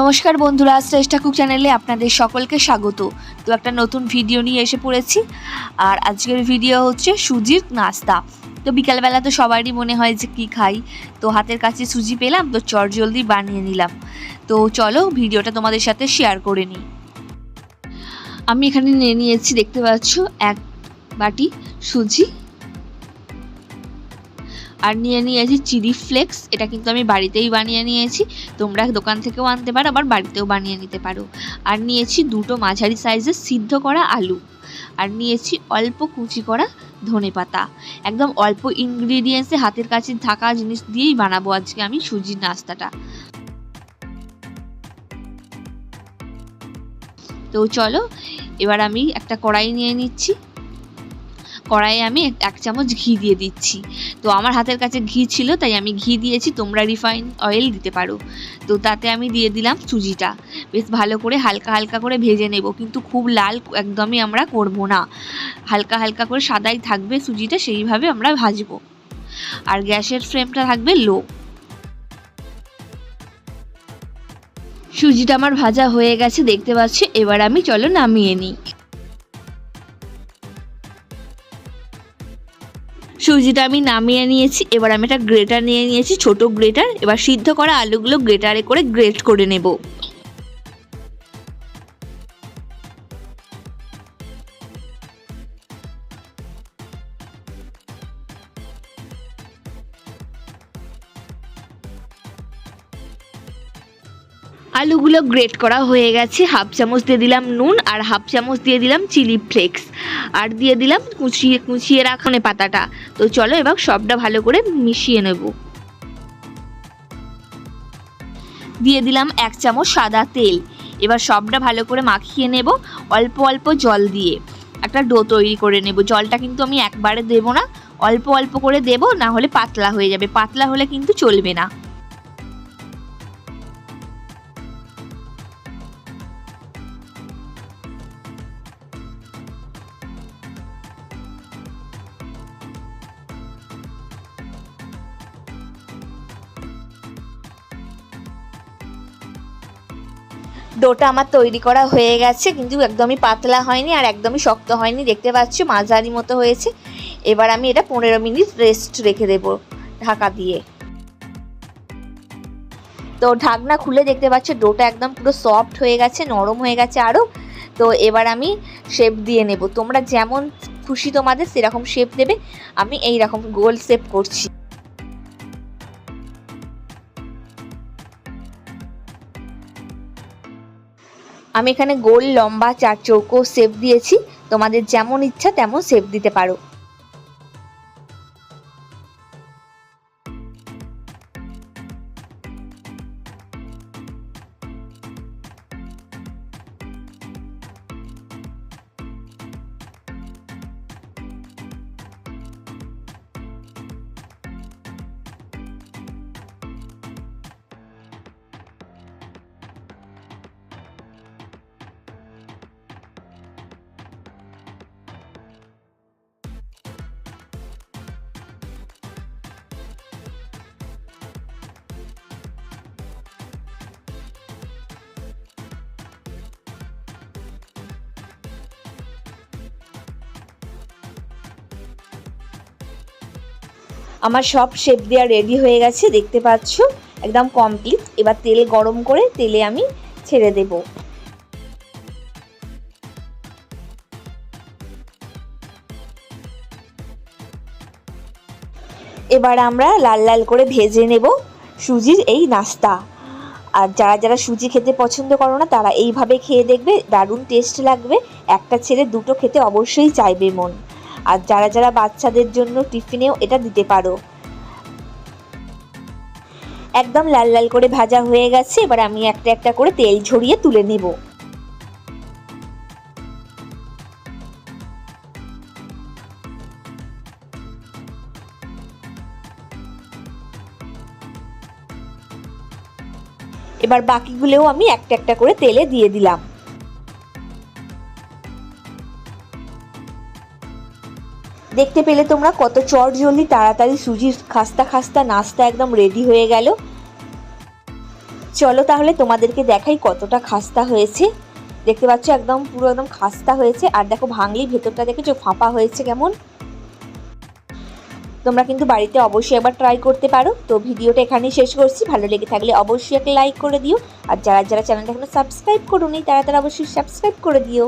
নমস্কার বন্ধুরা, শ্রেষ্ঠা কুক চ্যানেলে আপনাদের সকলকে স্বাগত। তো একটা নতুন ভিডিও নিয়ে এসে পড়েছি, আর আজকের ভিডিও হচ্ছে সুজির নাস্তা। তো বিকালবেলা তো সবারই মনে হয় যে কী খাই, তো হাতের কাছে সুজি পেলাম, তো চট জলদি বানিয়ে নিলাম। তো চলো ভিডিওটা তোমাদের সাথে শেয়ার করে নিই। আমি এখানে নিয়ে নিয়েছি, দেখতে পাচ্ছ, এক বাটি সুজি আর নিয়ে নিয়েছি চিলি ফ্লেক্স। এটা কিন্তু আমি বাড়িতেই বানিয়ে নিয়েছি। তোমরা দোকান থেকেও আনতে পারো, আবার বাড়িতেও বানিয়ে নিতে পারো। আর নিয়েছি দুটো মাঝারি সাইজের সিদ্ধ করা আলু। আর নিয়েছি অল্প কুচি করা ধনে পাতা। একদম অল্প ইনগ্রিডিয়েন্টসে হাতের কাছে থাকা জিনিস দিয়েই বানাবো আজকে আমি সুজির নাস্তাটা। তো চলো, এবার আমি একটা কড়াই নিয়ে নিচ্ছি। কড়াইয়ে আমি এক- চামচ ঘি দিয়ে দিচ্ছি। তো আমার হাতের কাছে ঘি ছিল, তাই আমি ঘি দিয়েছি, তোমরা রিফাইন অয়েল দিতে পারো। তো তাতে আমি দিয়ে দিলাম সুজিটা। বেশ ভালো করে হালকা হালকা করে ভেজে নেব, কিন্তু খুব লাল একদমই আমরা করব না। হালকা হালকা করে সাদাই থাকবে সুজিটা, সেইভাবে আমরা ভাজবো। আর গ্যাসের ফ্লেমটা থাকবে লো সুজিটা আমার ভাজা হয়ে গেছে, দেখতে পাচ্ছি? এবার আমি, চলো নামিয়ে নিই। সুজিটা আমি নামিয়ে নিয়েছি, এবার আমি একটা গ্রেটার নিয়ে নিয়েছি, ছোট গ্রেটার। এবার সিদ্ধ করা আলুগুলো গ্রেটারে করে গ্রেট করে নেব। আলুগুলো গ্রেট করা হয়ে গেছে। হাফ চামচ দিয়ে দিলাম নুন আর হাফ চামচ দিয়ে দিলাম চিলি ফ্লেক্স। আর দিয়ে দিলাম কুচিয়ে কুচিয়ে রাখানে পাতাটা। তো চলো এবার সবটা ভালো করে মিশিয়ে নেব। দিয়ে দিলাম এক চামচ সাদা তেল। এবার সবটা ভালো করে মাখিয়ে নেব অল্প অল্প জল দিয়ে। একটা ডো তৈরি করে নেব। জলটা কিন্তু আমি একবারে দেবো না। অল্প অল্প করে দেব, না হলে পাতলা হয়ে যাবে। পাতলা হলে কিন্তু চলবে না। ডোটা আমার তৈরি করা হয়ে গেছে, কিন্তু একদমই পাতলা হয়নি আর একদমই শক্ত হয়নি। দেখতে পাচ্ছ, মাঝারি মতো হয়েছে। এবার আমি এটা পনেরো মিনিট রেস্ট রেখে দেবো ঢাকা দিয়ে। তো ঢাকনা খুলে দেখতে পাচ্ছ, ডোটা একদম পুরো সফট হয়ে গেছে, নরম হয়ে গেছে আরও তো এবার আমি শেপ দিয়ে নেব। তোমরা যেমন খুশি তোমাদের সেরকম শেপ দেবে। আমি এই রকম গোল শেপ করছি। আমি এখানে গোল, লম্বা, চার চৌকো শেপ দিয়েছি। তোমাদের যেমন ইচ্ছা তেমন শেপ দিতে পারো। আমার সব শেপ দেওয়া রেডি হয়ে গেছে, দেখতে পাচ্ছ? একদম কমপ্লিট এবার তেল গরম করে তেলে আমি ছেড়ে দেব। এবার আমরা লাল লাল করে ভেজে নেব সুজির এই নাস্তা। আর যারা যারা সুজি খেতে পছন্দ করো না, তারা এইভাবে খেয়ে দেখবে, দারুণ টেস্ট লাগবে। একটা ছেড়ে দুটো খেতে অবশ্যই চাইবে মন। আর যারা যারা বাচ্চাদের জন্য টিফিনেও এটা দিতে পারো। একদম লাল লাল করে ভাজা হয়ে গেছে, এবার আমি একটা একটা করে তেল ঝরিয়ে তুলে নেব। এবার বাকিগুলোও আমি একটা একটা করে তেলে দিয়ে দিলাম। দেখতে পেলে তোমরা কত চট জলদি তাড়াতাড়ি সুজির খাস্তা খাস্তা, নাস্তা একদম রেডি হয়ে গেল। চলো তাহলে তোমাদেরকে দেখাই কতটা খাস্তা হয়েছে। দেখতে পাচ্ছ একদম পুরো একদম খাস্তা হয়েছে। আর দেখো ভাঙলি ভেতরটা দেখেছ ফাঁপা হয়েছে কেমন। তোমরা কিন্তু বাড়িতে অবশ্যই একবার ট্রাই করতে পারো। তো ভিডিওটা এখানেই শেষ করছি। ভালো লেগে থাকলে অবশ্যই একটা লাইক করে দিও। আর যারা যারা চ্যানেলটা এখনও সাবস্ক্রাইব করোনি, তারা তারা অবশ্যই সাবস্ক্রাইব করে দিও।